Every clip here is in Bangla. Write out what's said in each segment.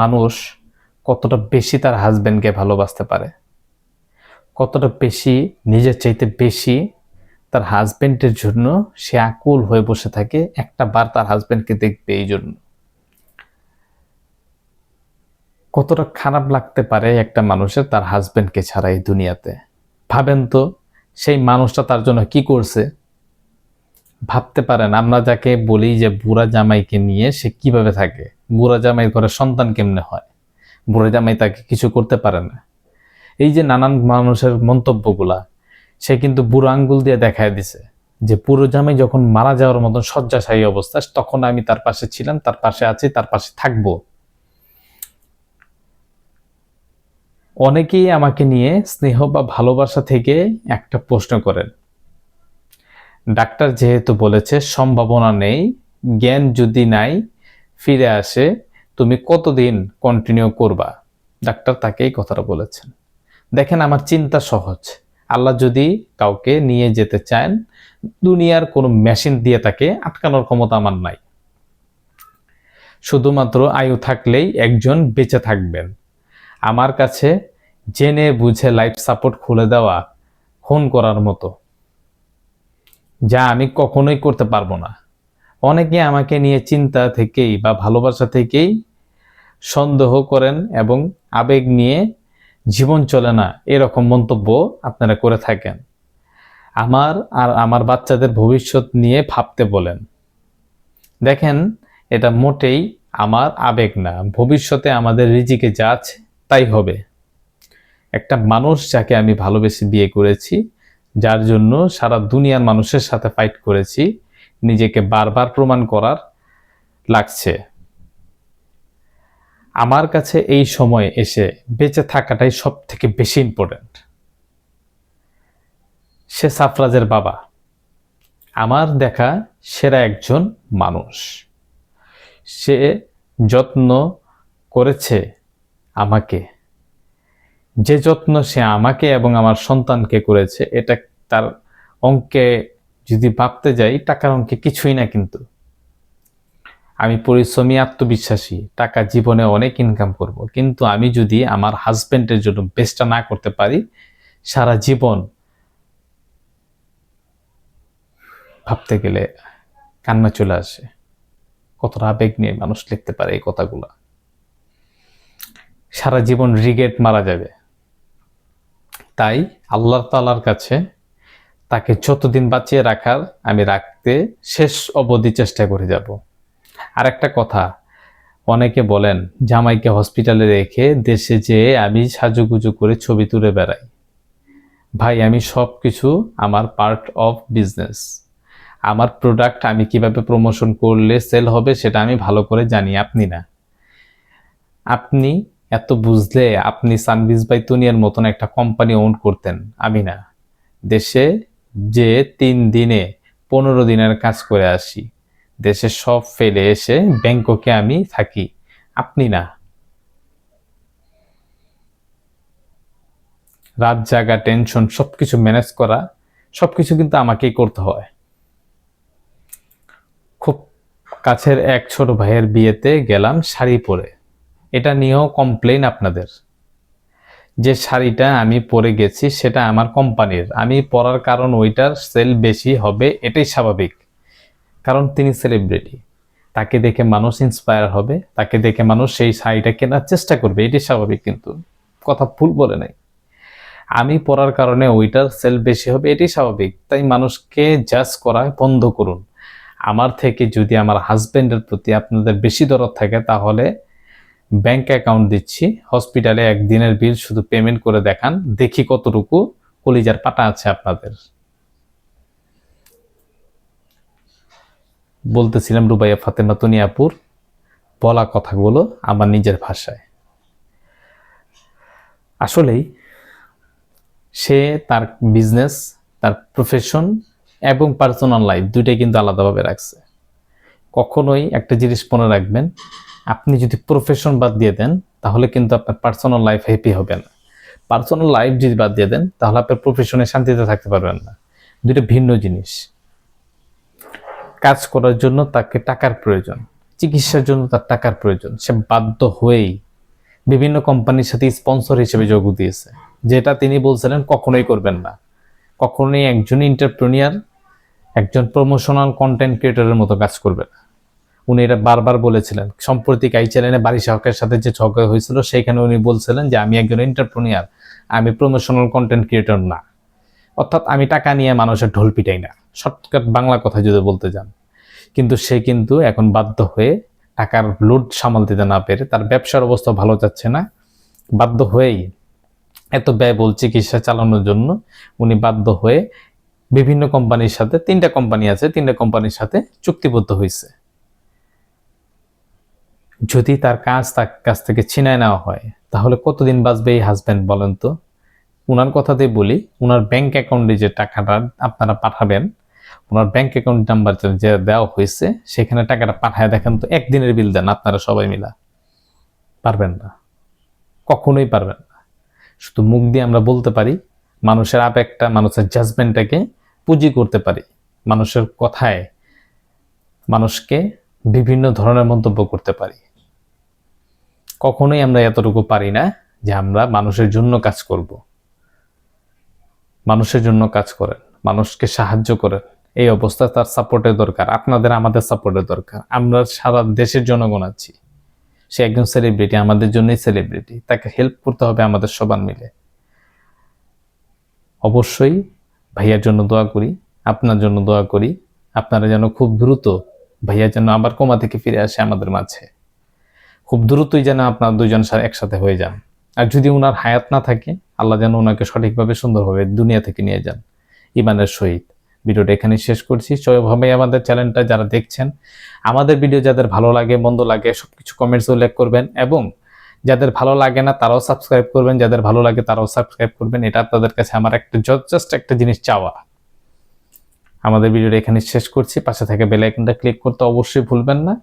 মানুষ কতটা বেশি তার হাজবেন্ডকে ভালোবাসতে পারে? কতটা বেশি নিজের চাইতে বেশি তার হাজবেন্ডের জন্য সে আকুল হয়ে বসে থাকে, একটা বার তার হাজবেন্ডকে দেখবে এই জন্য? কতটা খারাপ লাগতে পারে একটা মানুষের তার হাজবেন্ডকে ছাড়া এই দুনিয়াতে? ভাবেন তো, সেই মানুষটা তার জন্য কি করছে? ভাবতে পারেন আমরা যাকে বলি যে বুড়া জামাইকে নিয়ে সে কীভাবে থাকে? বুড়া জামাই ঘরে সন্তান কেমনে হয়? বুড়া জামাই তাকে কিছু করতে পারে না। এই যে নানান মানুষের মন্তব্যগুলা, সে কিন্তু বুড়ো আঙ্গুল দিয়ে দেখায় দিছে যে পুরো জামাই যখন মারা যাওয়ার মতন শয্যাশায়ী অবস্থা, তখন আমি তার পাশে ছিলাম, তার পাশে আছি, তার পাশে থাকব। অনেকেই আমাকে নিয়ে স্নেহ বা ভালোবাসা থেকে একটা প্রশ্ন করেন ডাক্তার যেহেতু বলেছে, সম্ভাবনা নেই, জ্ঞান যদি নাই, ফিরে আসে, তুমি কতদিন কন্টিনিউ করবা? ডাক্তার তাকে এই কথাটা বলেছেন। দেখেন আমার চিন্তা সহজ। আল্লাহ যদি কাউকে নিয়ে যেতে চান, দুনিয়ার কোনো মেশিন দিয়ে তাকে আটকানোর ক্ষমতা আমার নাই। শুধুমাত্র আয়ু থাকলেই একজন বেঁচে থাকবেন। আমার কাছে জেনে বুঝে লাইফ সাপোর্ট খুলে দেওয়া, খুন করার মতো। যা আমি কখনোই করতে পারব না। অনেকে আমাকে নিয়ে চিন্তা থেকেই বা ভালোবাসা থেকেই সন্দেহ করেন এবং আবেগ নিয়ে জীবন চলে না এরকম মন্তব্য আপনারা করে থাকেন। আমার আর আমার বাচ্চাদের ভবিষ্যৎ নিয়ে ভাবতে বলেন। দেখেন, এটা মোটেই আমার আবেগ না, ভবিষ্যতে আমাদের রিজিকে যা আছে তাই হবে। একটা মানুষ যাকে আমি ভালোবেসে বিয়ে করেছি যার জন্য সারা দুনিয়ার মানুষের সাথে ফাইট করেছি, নিজেকে বারবার প্রমাণ করার লাগছে। আমার কাছে এই সময় এসে বেঁচে থাকাটাই সব থেকে বেশি ইম্পর্ট্যান্ট সে সাফরাজের বাবা। আমার দেখা সেরা একজন মানুষ। সে যত্ন করেছে আমাকে। যে যত্ন সে আমাকে এবং আমার সন্তানকে করেছে, এটা তার অঙ্কে যদি ভাবতে যাই, টাকার অঙ্কে কিছুই না কিন্তু। আমি পরিশ্রমী, আত্মবিশ্বাসী, টাকা জীবনে অনেক ইনকাম করব। কিন্তু আমি যদি আমার হাজবেন্ডের জন্য বেস্টটা না করতে পারি, সারা জীবন ভাবতে গেলে কান্না চলে আসে। কতটা আবেগ নিয়ে মানুষ লিখতে পারে এই কথাগুলো। সারা জীবন রিগেট মারা যাবে। তাই আল্লাহ তালার কাছে তাকে যতদিন বাঁচিয়ে রাখার আমি রাখতে শেষ অবধি চেষ্টা করে যাব। আর একটা কথা, অনেকে বলেন, জামাইকে হসপিটালে রেখে দেশে যেয়ে আমি সাজুগুজু করে ছবি তুলে বেড়াই। ভাই, আমি সব কিছু আমার পার্ট অফ বিজনেস আমার প্রোডাক্ট আমি কীভাবে প্রমোশন করলে সেল হবে সেটা আমি ভালো করে জানি, আপনি না। আপনি এত বুঝলে আপনি সানবিজ বাই তুনিয়ার মতন একটা কোম্পানি ওন করতেন আমি না দেশে যে তিন দিনে পনেরো দিনের কাজ করে আসি, দেশে সব ফেলে এসে ব্যাংককে আমি থাকি, আপনি না। রাত জাগা, টেনশন, সবকিছু ম্যানেজ করা, সবকিছু কিন্তু আমাকেই করতে হয়। খুব কাছের এক ছোট ভাইয়ের বিয়েতে গেলাম শাড়ি পরে। এটা নিয়েও কমপ্লেন আপনাদের। যে শাড়িটা আমি পরে গেছি, সেটা আমার কোম্পানির। আমি পরার কারণ ওইটার সেল বেশি হবে, এটাই স্বাভাবিক। কারণ তিনি সেলিব্রিটি তাকে দেখে মানুষ ইন্সপায়ার হবে, তাকে দেখে মানুষ সেই শাড়িটা কেনার চেষ্টা করবে এটি স্বাভাবিক কিন্তু। কথা ভুল বলে নাই। আমি পড়ার কারণে ওইটার সেল বেশি হবে এটি স্বাভাবিক। তাই মানুষকে জাজ করা বন্ধ করুন। আমার থেকে যদি আমার হাজব্যান্ডের প্রতি আপনাদের বেশি দরদ থাকে, তাহলে ব্যাংক অ্যাকাউন্ট দিচ্ছি, হসপিটালে একদিনের বিল শুধু পেমেন্ট করে দেখান, দেখি কতটুকু কলিজার পাটা আছে আপনাদের। বলতেছিলাম রুবাইয়া ফাতেমা তুনিয়াপুর, বলা কথাগুলো আমার নিজের ভাষায়। আসলেই সে তার বিজনেস, তার প্রফেশন এবং পার্সোনাল লাইফ দুইটাই কিন্তু আলাদাভাবে রাখছে। কখনোই একটা জিনিস মনে রাখবেন, আপনি যদি প্রফেশন বাদ দিয়ে দেন, তাহলে কিন্তু আপনার পার্সোনাল লাইফ হ্যাপি হবে না। পার্সোনাল লাইফ যদি বাদ দিয়ে দেন, তাহলে আপনার প্রফেশনে শান্তিতে থাকতে পারবেন না। দুটো ভিন্ন জিনিস। কাজ করার জন্য তাকে টাকার প্রয়োজন, চিকিৎসার জন্য তার টাকার প্রয়োজন। সে বাধ্য হয়েই বিভিন্ন কোম্পানির সাথে স্পন্সর হিসেবে যোগ দিয়েছে, যেটা তিনি বলছিলেন কখনোই করবেন না। কখনোই একজন এন্টারপ্রেনিয়ার একজন প্রমোশনাল কন্টেন্ট ক্রিয়েটরের মতো কাজ করবে না। উনি এটা বারবার বলেছিলেন। সম্প্রতি কাই চ্যানেলে বাড়ি শাহকের সাথে যে ঝগড়া হয়েছিল, সেখানে উনি বলছিলেন যে, আমি একজন এন্টারপ্রেনিয়ার আমি প্রমোশনাল কন্টেন্ট ক্রিয়েটর না। অর্থাৎ আমি টাকা নিয়ে মানুষের ঢোল পিটাই না। শর্টকাট বাংলা কথা যদি বলতে যান। কিন্তু সে কিন্তু এখন বাধ্য হয়ে টাকার লোড সামাল দিতে না পেরে তার ব্যবসার অবস্থা ভালো যাচ্ছে না। বাধ্য হয়েই এত ব্যয়বহুল চিকিৎসা চালানোর জন্য উনি বাধ্য হয়ে বিভিন্ন কোম্পানির সাথে, তিনটা কোম্পানি আছে, তিনটা কোম্পানির সাথে চুক্তিবদ্ধ হয়েছে। যদি তার কাজ তার কাছ থেকে ছিনায় নেওয়া হয়, তাহলে কতদিন বাঁচবে এই হাজব্যান্ড বলেন তো? ওনার কথাতেই বলি ওনার ব্যাংক অ্যাকাউন্টে যে টাকাটা আপনারা পাঠাবেন ওনার ব্যাংক অ্যাকাউন্ট নাম্বার যে দেওয়া হয়েছে, সেখানে টাকাটা পাঠায় দেখেন তো, একদিনের বিল দেন আপনারা সবাই মিলা। পারবেন না। কখনোই পারবেন না। শুধু মুখ দিয়ে আমরা বলতে পারি, মানুষের আবেগটা মানুষের জাজমেন্টটাকে পুঁজি করতে পারি। মানুষের কথায় মানুষকে বিভিন্ন ধরনের মন্তব্য করতে পারি। কখনোই আমরা এতটুকু পারি না যে আমরা মানুষের জন্য কাজ করব। মানুষের জন্য কাজ করেন, মানুষকে সাহায্য করেন। এই অবস্থা তার সাপোর্টের দরকার, আপনাদের আমাদের সাপোর্টের দরকার। আমরা সারা দেশের জনগণ আছি। সে একজন সেলিব্রিটি আমাদের জন্যই সেলিব্রিটি তাকে হেল্প করতে হবে আমাদের সবার মিলে। অবশ্যই ভাইয়ার জন্য দোয়া করি, আপনার জন্য দোয়া করি। আপনারা যেন খুব দ্রুত ভাইয়া যেন আবার কোমা থেকে ফিরে আসে আমাদের মাঝে। খুব দ্রুতই যেন আপনার দুজন একসাথে হয়ে যান। আর যদি ওনার হায়াত না থাকে, আল্লাহ যেন ওনাকে সঠিকভাবে সুন্দরভাবে দুনিয়া থেকে নিয়ে যান। ইমানের সহিত। ভিডিওটা এখানে শেষ করছি। সবাই আমাদের চ্যানেলটা যারা দেখছেন, আমাদের ভিডিও যাদের ভালো লাগে, মন্দ লাগে সব কিছু কমেন্টস উল্লেখ করবেন এবং যাদের ভালো লাগে না, তারাও সাবস্ক্রাইব করবেন। যাদের ভালো লাগে, তারাও সাবস্ক্রাইব করবেন। এটা আপনাদের কাছে আমার একটা জাস্ট একটা জিনিস চাওয়া। আমাদের ভিডিওটা এখানে শেষ করছি। পাশে থেকে বেল আইকনটা ক্লিক করতে অবশ্যই ভুলবেন না।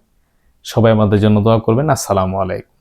সবাই আমাদের জন্য দোয়া করবেন। আসসালামু আলাইকুম।